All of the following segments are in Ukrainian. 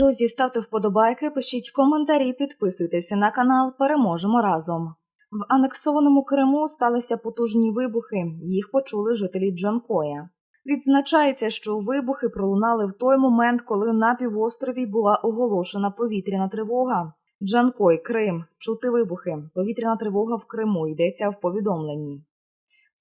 Друзі, ставте вподобайки, пишіть коментарі, підписуйтеся на канал. Переможемо разом. В анексованому Криму сталися потужні вибухи. Їх почули жителі Джанкоя. Відзначається, що вибухи пролунали в той момент, коли на півострові була оголошена повітряна тривога. Джанкой, Крим, чути вибухи. Повітряна тривога в Криму йдеться в повідомленні.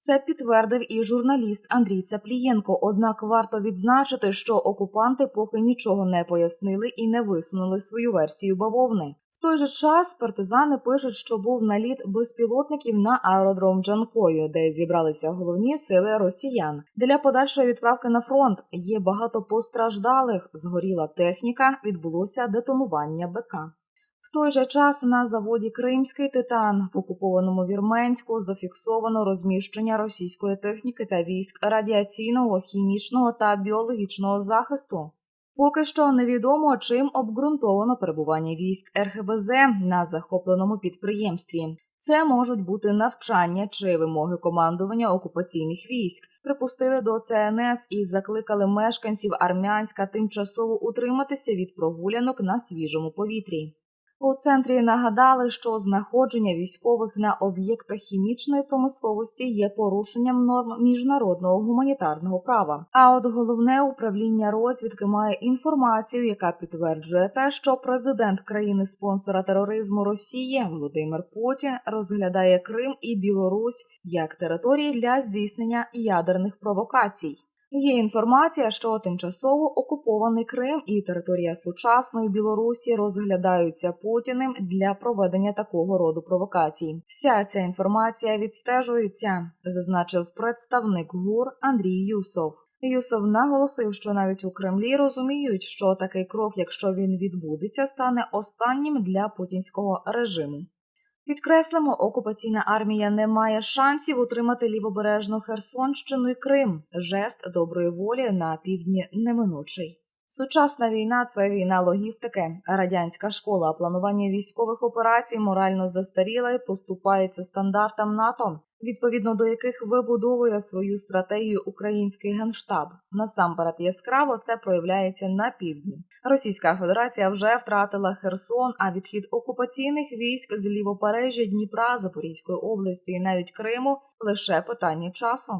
Це підтвердив і журналіст Андрій Цаплієнко. Однак варто відзначити, що окупанти поки нічого не пояснили і не висунули свою версію бавовни. В той же час партизани пишуть, що був наліт безпілотників на аеродром Джанкою, де зібралися головні сили росіян. Для подальшої відправки на фронт є багато постраждалих. Згоріла техніка, відбулося детонування БК. Той же час на заводі Кримський титан в окупованому Вірменську зафіксовано розміщення російської техніки та військ радіаційного, хімічного та біологічного захисту. Поки що невідомо, чим обґрунтовано перебування військ РХБЗ на захопленому підприємстві. Це можуть бути навчання чи вимоги командування окупаційних військ. Припустили до ЦНС і закликали мешканців Армянська тимчасово утриматися від прогулянок на свіжому повітрі. У центрі нагадали, що знаходження військових на об'єктах хімічної промисловості є порушенням норм міжнародного гуманітарного права. А от головне управління розвідки має інформацію, яка підтверджує те, що президент країни-спонсора тероризму Росії Володимир Путін розглядає Крим і Білорусь як території для здійснення ядерних провокацій. Є інформація, що тимчасово окупований Крим і територія сучасної Білорусі розглядаються Путіним для проведення такого роду провокацій. Вся ця інформація відстежується, зазначив представник ГУР Андрій Юсов. Юсов наголосив, що навіть у Кремлі розуміють, що такий крок, якщо він відбудеться, стане останнім для путінського режиму. Підкреслимо, окупаційна армія не має шансів утримати лівобережну Херсонщину і Крим. Жест доброї волі на півдні неминучий. Сучасна війна це війна логістики. Радянська школа планування військових операцій морально застаріла і поступається стандартам НАТО, відповідно до яких вибудовує свою стратегію український генштаб. Насамперед яскраво це проявляється на півдні. Російська Федерація вже втратила Херсон, а відхід окупаційних військ з лівопережжя Дніпра, Запорізької області і навіть Криму лише питання часу.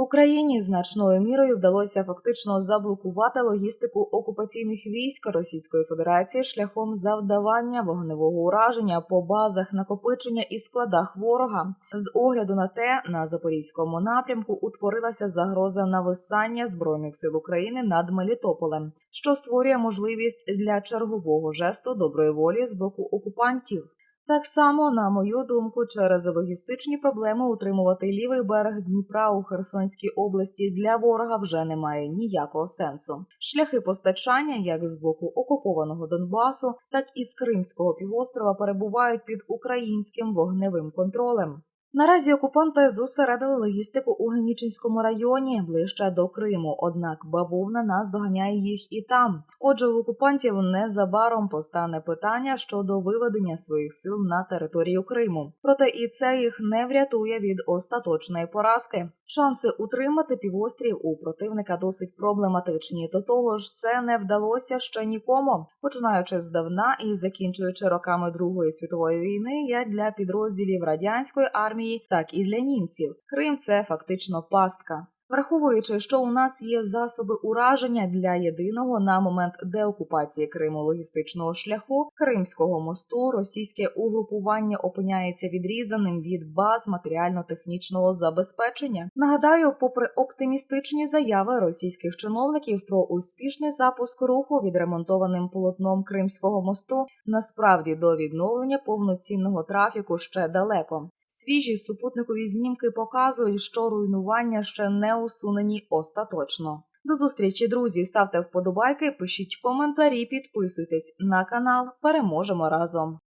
Україні значною мірою вдалося фактично заблокувати логістику окупаційних військ Російської Федерації шляхом завдавання вогневого ураження по базах накопичення і складах ворога. З огляду на те, на запорізькому напрямку утворилася загроза нависання збройних сил України над Мелітополем, що створює можливість для чергового жесту доброї волі з боку окупантів. Так само, на мою думку, через логістичні проблеми утримувати лівий берег Дніпра у Херсонській області для ворога вже немає ніякого сенсу. Шляхи постачання, як з боку окупованого Донбасу, так і з Кримського півострова, перебувають під українським вогневим контролем. Наразі окупанти зосередили логістику у Генічинському районі ближче до Криму, однак бавовна наздоганяє їх і там. Отже, у окупантів незабаром постане питання щодо виведення своїх сил на територію Криму. Проте і це їх не врятує від остаточної поразки. Шанси утримати півострів у противника досить проблематичні. До того ж, це не вдалося ще нікому, починаючи з давна і закінчуючи роками Другої світової війни, як для підрозділів радянської армії, так і для німців. Крим це фактично пастка. Враховуючи, що у нас є засоби ураження для єдиного на момент деокупації Криму логістичного шляху Кримського мосту, російське угрупування опиняється відрізаним від баз матеріально-технічного забезпечення. Нагадаю, попри оптимістичні заяви російських чиновників про успішний запуск руху відремонтованим полотном Кримського мосту, насправді до відновлення повноцінного трафіку ще далеко. Свіжі супутникові знімки показують, що руйнування ще не усунені остаточно. До зустрічі, друзі! Ставте вподобайки, пишіть коментарі, підписуйтесь на канал. Переможемо разом.